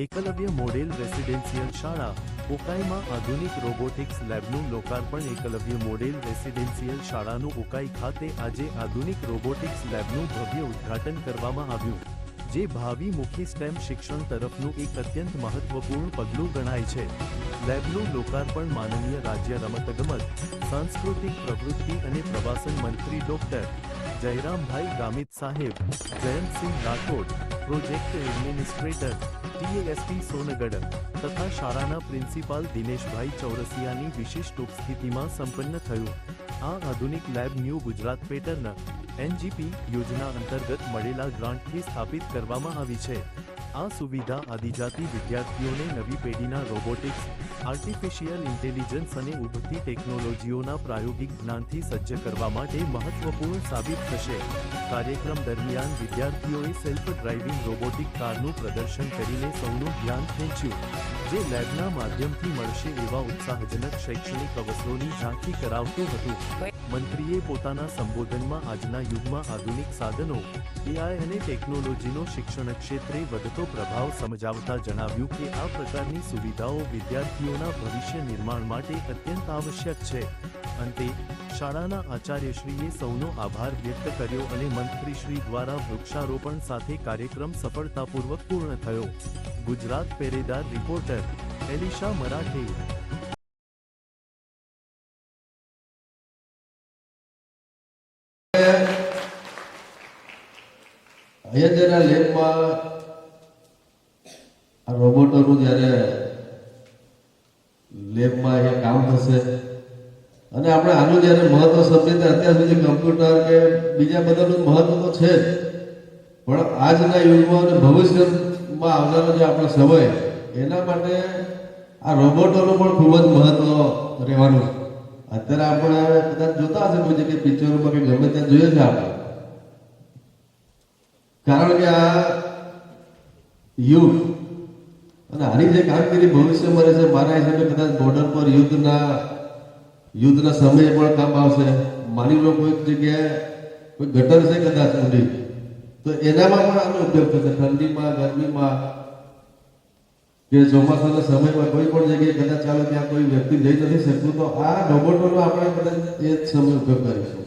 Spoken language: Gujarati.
એકલવ્ય મોડેલ રેસિડેન્શિયલ શાળા, ઉકાઈમાં આધુનિક રોબોટિક્સ લેબનું લોકાર્પણ એકલવ્ય મોડેલ રેસિડેન્શિયલ શાળાનું ઉકાઈ ખાતે આજે આધુનિક રોબોટિક્સ લેબનું ભવ્ય ઉદ્ઘાટન કરવામાં આવ્યું, જે ભાવિ મુખી સ્ટેમ શિક્ષણ તરફનું એક અત્યંત મહત્વપૂર્ણ પગલું ગણાય છે. લેબનું લોકાર્પણ માનનીય રાજ્ય રમતગમત, સાંસ્કૃતિક પ્રવૃત્તિ અને પ્રવાસન મંત્રી doctor Jayrambhai Gamit saheb, Jayantsinh Rathod, project administrator TASP Songadh તથા શાળાના પ્રિન્સિપાલ દિનેશભાઈ ચૌરસિયાની વિશિષ્ટ ઉપસ્થિતિમાં સંપન્ન થયું આ આધુનિક lab new Gujarat pattern NGP યોજના અંતર્ગત મળેલા ગ્રાન્ટથી સ્થાપિત કરવામાં આવી છે આ સુવિધા આદિજાતિ વિદ્યાર્થીઓને નવી પેઢીના રોબોટિક્સ આર્ટિફિશિયલ ઇન્ટેલિજન્સ અને ઉભરતી ટેકનોલોજીઓના પ્રાયોગિક જ્ઞાનથી સજ્જ કરવા માટે મહત્વપૂર્ણ સાબિત થશે. કાર્યક્રમ દરમિયાન વિદ્યાર્થીઓએ સેલ્ફ ડ્રાઇવિંગ રોબોટિક કારનું પ્રદર્શન કરીને સૌનું ધ્યાન ખેંચ્યું, જે લેબના માધ્યમથી મળશે એવા ઉત્સાહજનક શૈક્ષણિક અવસરોની ઝાંખી કરાવતું હતું. મંત્રીએ પોતાના સંબોધનમાં આજના યુગમાં આધુનિક સાધનો એઆઈ અને ટેકનોલોજીનો શિક્ષણ ક્ષેત્રે વધતો પ્રભાવ સમજાવતા જણાવ્યું કે આ પ્રકારની સુવિધાઓ વિદ્યાર્થીઓના ભવિષ્ય નિર્માણ માટે અત્યંત આવશ્યક છે. અંતે, શાળાના આચાર્યશ્રીએ સૌનો આભાર વ્યક્ત કર્યો અને મંત્રીશ્રી દ્વારા વૃક્ષારોપણ સાથે કાર્યક્રમ સફળતાપૂર્વક પૂર્ણ થયો. ગુજરાત પેરેદાર રિપોર્ટર એલિશા મરાઠે જ્યારે લેબમાં આ રોબોટોનું જ્યારે લેબમાં અહીંયા કામ થશે, અને આપણે આનું જ્યારે મહત્વ સમજીએ તો અત્યાર સુધી કમ્પ્યુટર કે બીજા બધાનું મહત્વ તો છે જ. પણ આજના યુગમાં અને ભવિષ્યમાં આવનારો જે આપણો સમય, એના માટે આ રોબોટોનું પણ ખૂબ જ મહત્વ રહેવાનું છે. અત્યારે આપણે કદાચ જોતા હશે કોઈ જગ્યાએ પિક્ચરોમાં કે ગમે ત્યાં જોઈએ છે આપણે. કારણ કે આ યુથ અને આની જે કામગીરી ભવિષ્યમાં રહેશે મારા હિસાબે કદાચ બોર્ડર પર યુદ્ધના યુદ્ધના સમયે પણ કામ આવશે. માની લો કોઈક જગ્યાએ કોઈ ગટર છે કદાચ ઊંડી, તો એનામાં પણ આનો ઉપયોગ થશે. ઠંડીમાં, ગરમીમાં, કે ચોમાસાના સમયમાં કોઈ પણ જગ્યાએ કદાચ ચાલો ત્યાં કોઈ વ્યક્તિ જઈ નથી શકતું. તો આ રોબોટોનો આપણે કદાચ એ જ સમય ઉપયોગ કરીશું.